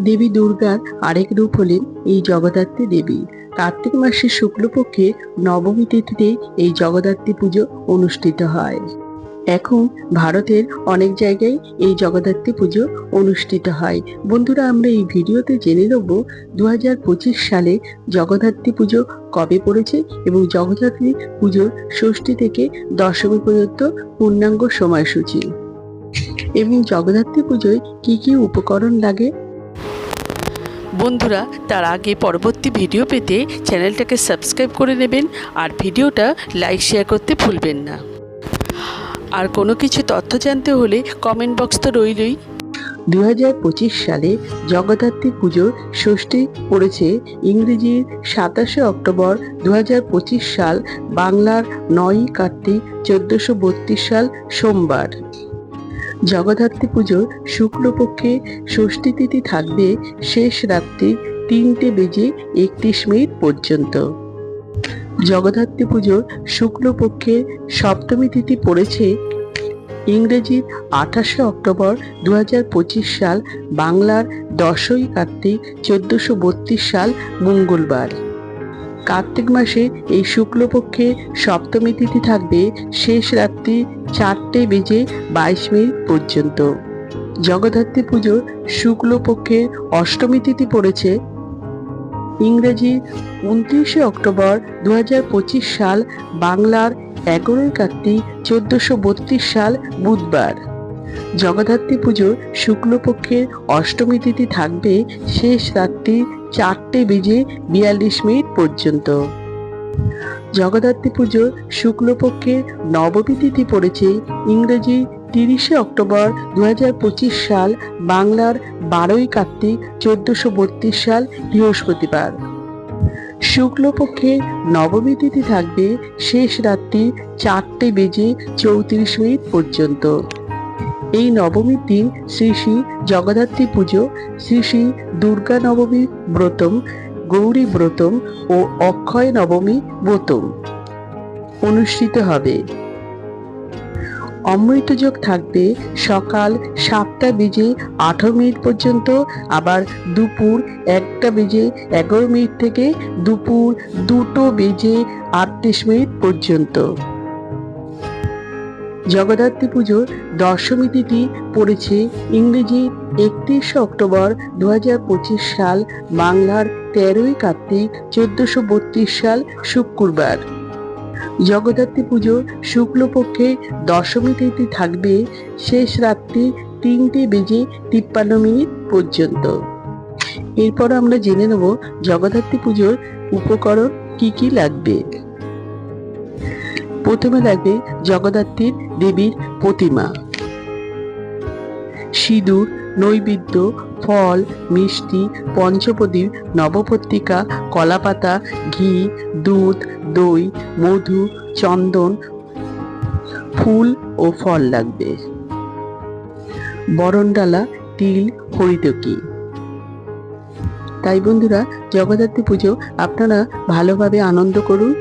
দেবী দুর্গার আরেক রূপ হলেন এই জগদ্ধাত্রী দেবী। কার্তিক মাসের শুক্লপক্ষে নবমী তিথিতে এই জগদ্ধাত্রী পুজো অনুষ্ঠিত হয়। এখন ভারতের অনেক জায়গায় এই জগদ্ধাত্রী পুজো অনুষ্ঠিত হয়। বন্ধুরা, আমরা এই ভিডিওতে জেনে নেব দু হাজার পঁচিশ সালে জগদ্ধাত্রী পুজো কবে পড়েছে এবং জগদ্ধাত্রী পুজোর ষষ্ঠী থেকে দশমী পর্যন্ত পূর্ণাঙ্গ সময়সূচি। এবং জগদ্ধাত্রী পুজোয় কি কি উপকরণ লাগে? বন্ধুরা, তার আগে পরবর্তী ভিডিও পেতে চ্যানেলটাকে সাবস্ক্রাইব করে নেবেন আর ভিডিওটা লাইক, শেয়ার করতে ভুলবেন না। আর কোনো কিছু তথ্য জানতে হলে কমেন্ট বক্স তো রইলই। দু হাজার পঁচিশ সালে জগদ্ধাত্রী পুজোর ষষ্ঠী পড়েছে ইংরেজির সাতাশে অক্টোবর দু হাজার পঁচিশ সাল বাংলার নয়ই কার্তিক চোদ্দশো সাল সোমবার। জগদ্ধাত্রী পুজোর শুক্লপক্ষে ষষ্ঠী তিথি থাকবে শেষ রাত্রি তিনটে বেজে একত্রিশ মিনিট পর্যন্ত। জগদ্ধাত্রী পুজোর শুক্লপক্ষের সপ্তমী তিথি পড়েছে ইংরেজির আঠাশে অক্টোবর দু হাজার পঁচিশ সাল, বাংলার দশই কার্তিক চোদ্দশো সাল মঙ্গলবার। কার্তিক মাসে এই শুক্লপক্ষে সপ্তমী তিথি থাকবে শেষ রাত্রি চারটে বেজে বাইশ মিনিট পর্যন্ত। জগদ্ধাত্রী পুজোর শুক্লপক্ষের অষ্টমী তিথি পড়েছে। ইংরেজি উনত্রিশে অক্টোবর দু হাজার পঁচিশ সাল, বাংলার এগারোই কার্তিক চোদ্দশো সাল, বুধবার। জগদ্ধাত্রী পুজোর শুক্লপক্ষের অষ্টমী তিথি থাকবে শেষ রাত্রি চারটে বেজে বিয়াল্লিশ মিনিট পর্যন্ত। জগদ্ধাত্রী পুজোর শুক্লপক্ষের নবমী তিথি পড়েছে ইংরেজি তিরিশে অক্টোবর দুহাজার পঁচিশ সাল, বাংলার বারোই কার্তিক চোদ্দশো বত্রিশ সাল বৃহস্পতিবার। শুক্লপক্ষের নবমী তিথি থাকবে শেষ রাত্রি চারটে বেজে চৌত্রিশ মিনিট পর্যন্ত। এই নবমীর দিন শ্রী শ্রী জগদ্ধাত্রী পুজো, শ্রী শ্রী দুর্গা নবমী ব্রতম, গৌরী ব্রতম ও অক্ষয় নবমী ব্রতম। অনুষ্ঠিত হবে। অমৃতযোগ থাকবে সকাল সাতটা বেজে আঠারো মিনিট পর্যন্ত, আবার দুপুর একটা বেজে এগারো মিনিট থেকে দুপুর দুটো বেজে আটত্রিশ মিনিট পর্যন্ত। জগদ্ধাত্রী পুজোর দশমী তিথি পড়েছে ইংরেজি একত্রিশে অক্টোবর দু হাজার পঁচিশ সাল, বাংলার তেরোই কার্তিক চোদ্দশো সাল, শুক্রবার। জগদ্ধাত্রী পুজো শুক্লপক্ষে দশমী তিথি থাকবে শেষ রাত্রি তিনটে বেজে তিপ্পান্ন মিনিট পর্যন্ত। এরপর আমরা জেনে নেব জগদ্ধাত্রী পুজোর উপকরণ কি কি লাগবে। প্রথমে লাগবে জগদ্ধাত্রীর দেবীর প্রতিমা। সিঁদুর, নৈবেদ্য, ফল, মিষ্টি, পঞ্চপ্রদীপ, নবপত্রিকা, কলাপাতা, ঘি, দুধ, দই, মধু, চন্দন, ফুল ও ফল লাগবে। বরণডালা, তিল, হরিতকি। তাই বন্ধুরা, জগদ্ধাত্রী পুজো আপনারা ভালোভাবে আনন্দ করুন।